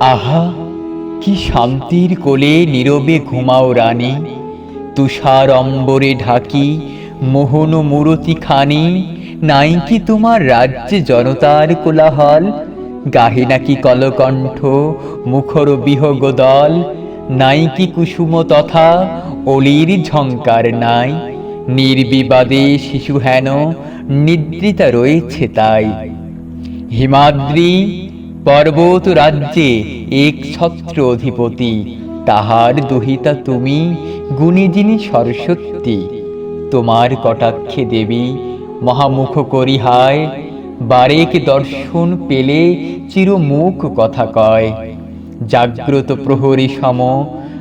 আহা, কি শান্তির কোলে নীরবে ঘুমাও রানী। তুষার অম্বরে ঢাকি মোহন মূরতি খানি নাই কি তোমার রাজ্যে জনতার কোলাহল? গাহে নাকি কলকণ্ঠ, মুখর বিহগ দল। নাই কি কুসুম তথা, অলির ঝঙ্কার নাই। নির্বিবাদে শিশু হেন, নিদ্রিতা রয়েছে তাই। হিমাদ্রি পর্বত রাজ্যে এক ছত্র অধিপতি তাহার দুহিতা তুমি গুণী যিনি সরস্বতী। তোমার কটাক্ষে দেবী মহামুখ করি হায় বারেক দর্শন পেলে চিরমুখ কথা কয়। জাগ্রত প্রহরী সম,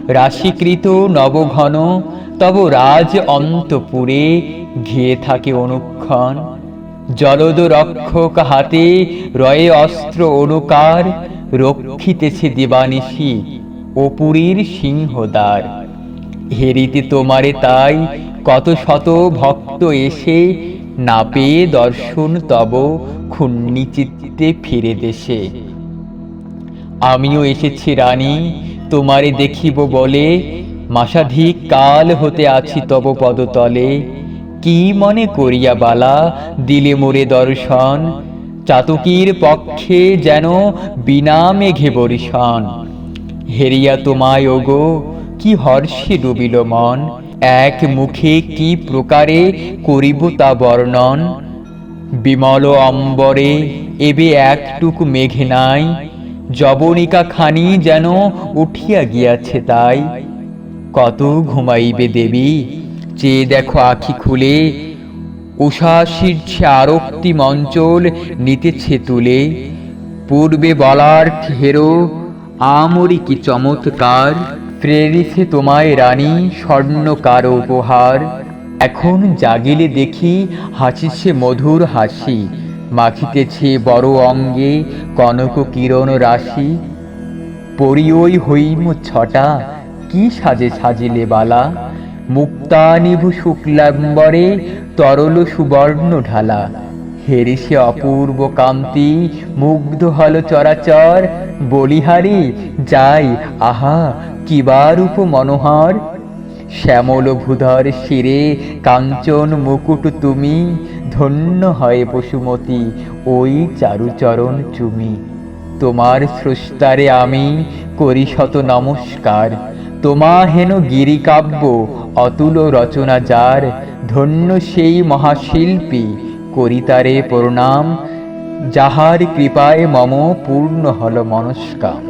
রাশিকৃত নবঘন, তব রাজ অন্তপুরে ঘিয়ে থাকে অনুক্ষণ। জলদ রক্ষক হাতে রয়ে অস্ত্র অনুকার, রক্ষিতেছে দিবানিশি অপুরীর সিংহদ্বার। হেরিতে তোমারে তাই কত শত ভক্ত এসে না পেয়ে দর্শন তব ক্ষুণ্ণি চিত্তে ফিরে দেশে। আমিও এসেছি রানী, তোমারে দেখিব বলে মাসাধিক কাল হতে আছি তব পদতলে। কি মনে করিয়া বালা দিলে মোরে দর্শন? চাতকীর পক্ষে যেন বিনা মেঘে বরিশন। হেরিয়া তোমায়, ওগো, কি হর্ষে ডুবিল মন? এক মুখে কি প্রকারে করিব তা বর্ণন? বিমল অম্বরে এবে একটুকু মেঘে নাই। জবনিকা খানি যেন উঠিয়া গিয়াছে তাই। কত ঘুমাইবে দেবী? চেয়ে দেখো আখি খুলে উষা শীর্ষে আরক্তি মঞ্চল নিতেছে তুলে। পূর্বে বলার হেরো আমরি কি চমৎকার। প্রেরিছে তোমায় রানী স্বর্ণকার উপহার। এখন জাগিলে দেখি হাসিছে মধুর হাসি। মাখিতেছে বড় অঙ্গে কনক কিরণ রাশি। পরিওই হইম ছটা, কি সাজে সাজিলে বালা। মুক্তানিভু শুক্লাম্বরে তরল সুবর্ণ ঢালা। হেরিসে অপূর্ব কান্তি, মুগ্ধ হল চরাচর। বলিহারি, যাই, আহা কিবারূপ মনোহর। শ্যামল ভূধর শিরে কাঞ্চন মুকুট তুমি, ধন্য হয় পশুমতি ওই চারুচরণ চুমি। তোমার স্রষ্টারে আমি করি শত নমস্কার। তোমা হেন গিরিকাব্য, অতুল রচনা যার, ধন্য সেই মহাশিল্পী, করিতারে প্রণাম, যাহার কৃপায় মম পূর্ণ হল মনস্কাম।